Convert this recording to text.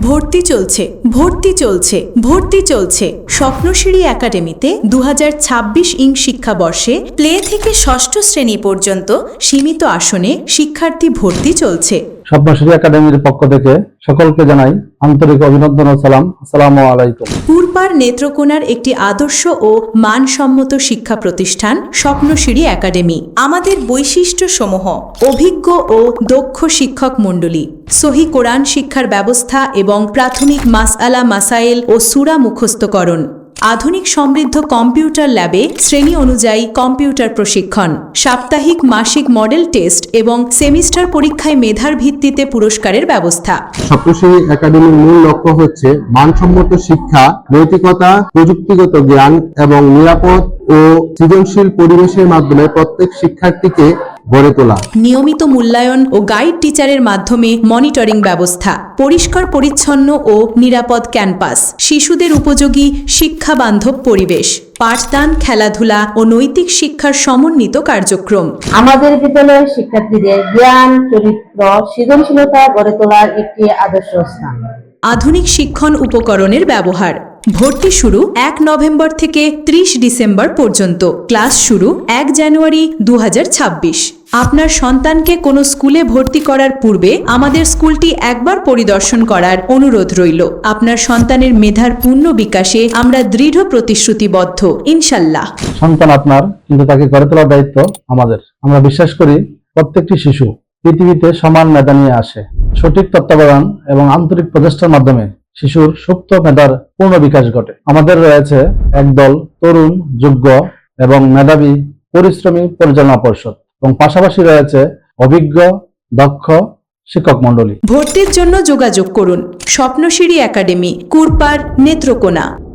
ভর্তি চলছে ভর্তি চলছে ভর্তি চলছে। স্বপ্নশিরি একাডেমিতে দু হাজার ছাব্বিশ ইং শিক্ষাবর্ষে প্লে থেকে ষষ্ঠ শ্রেণি পর্যন্ত সীমিত আসনে শিক্ষার্থী ভর্তি চলছে। একাডেমির পক্ষ থেকে সকলকে জানাই আন্তরিক অভিনন্দন ও সালাম। আলাইকুম। পূর্বার নেত্রকোনার একটি আদর্শ ও মানসম্মত শিক্ষা প্রতিষ্ঠান স্বপ্নশিরি একাডেমি। আমাদের বৈশিষ্ট্য সমূহ অভিজ্ঞ ও দক্ষ শিক্ষক মণ্ডলী, সহি কোরআন শিক্ষার ব্যবস্থা এবং প্রাথমিক মাসআলা মাসাইল ও সুরা মুখস্থকরণ। আধুনিক সমৃদ্ধ কম্পিউটার ল্যাবে শ্রেণি অনুযায়ী কম্পিউটার প্রশিক্ষণ, সাপ্তাহিক মাসিক মডেল টেস্ট এবং সেমিস্টার পরীক্ষায় মেধার ভিত্তিতে পুরস্কারের ব্যবস্থা। সপ্তশ্রী একাডেমির মূল লক্ষ্য হচ্ছে মানসম্মত শিক্ষা, নৈতিকতা, প্রযুক্তিগত জ্ঞান এবং নিরাপদ ও সৃজনশীল পরিবেশের মাধ্যমে প্রত্যেক শিক্ষার্থীকে গড়ে তোলা। নিয়মিত মূল্যায়ন ও গাইড টিচারের মাধ্যমে মনিটরিং ব্যবস্থা পরিষ্কার পরিচ্ছন্ন ও নিরাপদ ক্যাম্পাস শিশুদের উপযোগী শিক্ষা বান্ধব পরিবেশ পাঠদান খেলাধুলা ও নৈতিক শিক্ষার সমন্বিত কার্যক্রম। আমাদের বিদ্যালয়ের শিক্ষার্থীদের জ্ঞান চরিত্র সৃজনশীলতা গড়ে তোলার একটি আদর্শ স্থান। আধুনিক শিক্ষণ উপকরণের ব্যবহার। ভর্তি শুরু এক নভেম্বর থেকে ত্রিশ ডিসেম্বর পর্যন্ত। ক্লাস শুরু এক জানুয়ারি দু হাজার ছাব্বিশ। আপনার সন্তানকে কোনো স্কুলে ভর্তি করার পূর্বে আমাদের স্কুলটি একবার পরিদর্শন করার অনুরোধ রইল। আপনার সন্তানের মেধার পূর্ণ বিকাশে আমরা দৃঢ় প্রতিশ্রুতিবদ্ধ, ইনশাল্লাহ। সন্তান আপনার, কিন্তু তাকে গড়ে তোলার দায়িত্ব আমাদের। আমরা বিশ্বাস করি প্রত্যেকটি শিশু পৃথিবীতে সমান মেধা নিয়ে আসে। সঠিক তত্ত্বাবধান এবং আন্তরিক প্রচেষ্টার মাধ্যমে শিশুর সুপ্ত মেধার পূর্ণ বিকাশ ঘটে। আমাদের রয়েছে একদল তরুণ, যোগ্য এবং মেধাবী পরিশ্রমী পরিচালনা পর্ষদ। এবং পাশাপাশি রয়েছে অভিজ্ঞ, দক্ষ শিক্ষক মন্ডলী ভর্তির জন্য যোগাযোগ করুন স্বপ্নশিরি একাডেমি, কুরপার, নেত্রকোনা।